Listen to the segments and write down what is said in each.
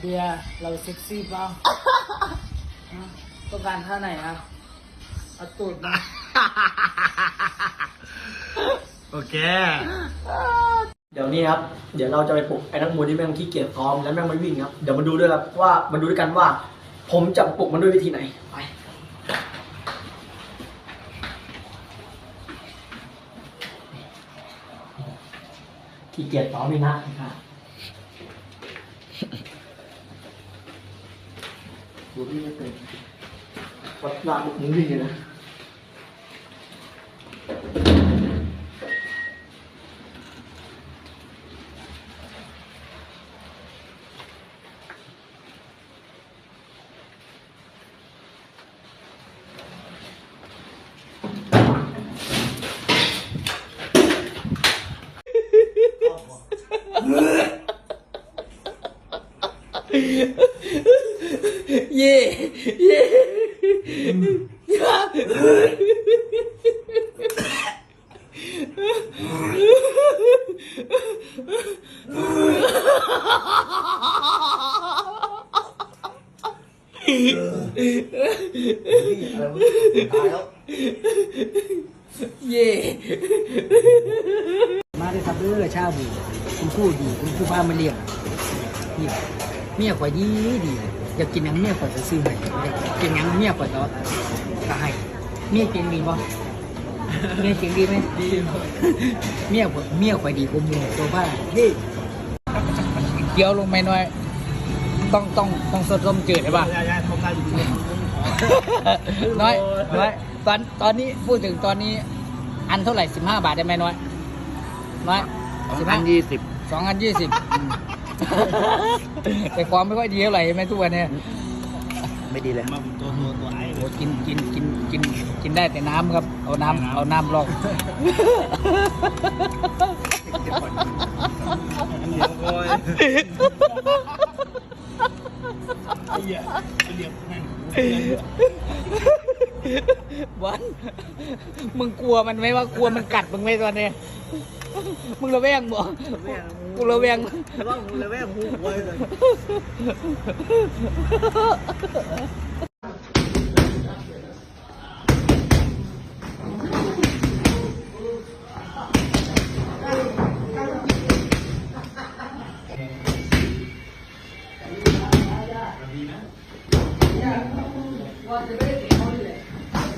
เบียร์เราเซ็กซี่เปล่าฮะต้องการท่าไหนอะเอาตูดมาโอเค เดี๋ยวนี้ครับ เดี๋ยวเราจะไปปลุกไอ้นักมวยที่แม่งขี้เกียจซ้อมแล้วแม่งไม่วิ่งครับ เดี๋ยวมาดูด้วยครับว่ามาดูด้วยกันว่า ผมจะปลุกมันด้วยวิธีไหน ไป ขี้เกียจซ้อมนี่นะ ครับดูนี่ไม่ เป็นวัดหน้าบุกมึงวิ่เย่เย่เย่มาได้ครับเด้อชาบูคุณคู่ดีคุณคู่พามาเลี้ยงนี่เมียข่อยดีดี อยากกินหยังเมียข่อยก็ซื้อให้อยากกินหยังเมียข่อยก็ก็ให้เมียเก่งดีบ่เมียเก่งดีไหมดีเมียข่อยเมียข่อยดีกว่าหมูตัวบ้าเฮ้เกี่ยวลงไปหน่อย ต้องต้องต้องสดลมจืดใช่ป่ะน้อยน้อยตอนตอนนี้พูดถึงตอนนี้ อันเท่าไหร่สิบห้าบาทได้ไหมน้อยน้อยสิบห้ายี่สิบสองอันยี่สิบ แต่ความไม่ค่อยดีเท่าไหร่ใช่ไหมทุกวันเนี่ยไม่ดีเลยโอ้กินกินกินกินกินได้แต่น้ำครับ เอาน้ำเอาน้ำลอกวัน มึงกลัวมันไหมว่ากลัวมันกัดมึงไหมตอนเนี้ยมึงระแวงบ่กูระแวงว่ามึงเลยแม่งหูไว้เลย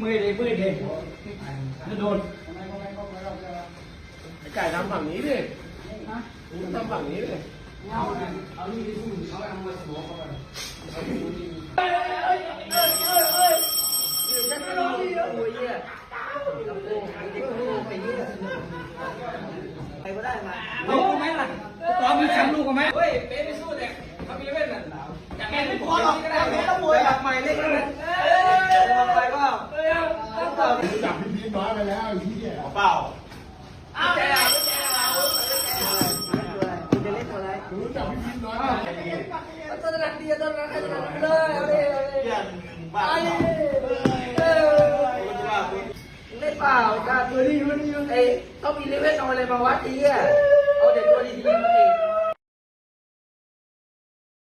มือเลยมือเลยจะโดนไอ้ไก่ทำฝั่งนี้ดิทำฝั่งนี้ดิลูกไหมล่ะตอนมีแชมป์ลูกไหมเฮ้ยเป๊ไม่สู้แต่ทำมีเว้นน่ะจากแกไม่พอหรอกแต่เป๊ต้องมวยแบบใหม่เล็กเลยลงไปก็ จับพี่พีน้อยไปแล้วไอ้ที่เนี่ยเปล่าเอ้าวแกอะรู้จักพี่พีน้อยไปแล้วต้นรักดีต้นรักใครต้นรักเลยเอาเลยเอาเลยบ้าเล่นเปล่าการตัวนี้มันไอ้ต้องมีเลเวลเอาอะไรมาวัดดีอะเอาเด็กตัวดีๆมาเอง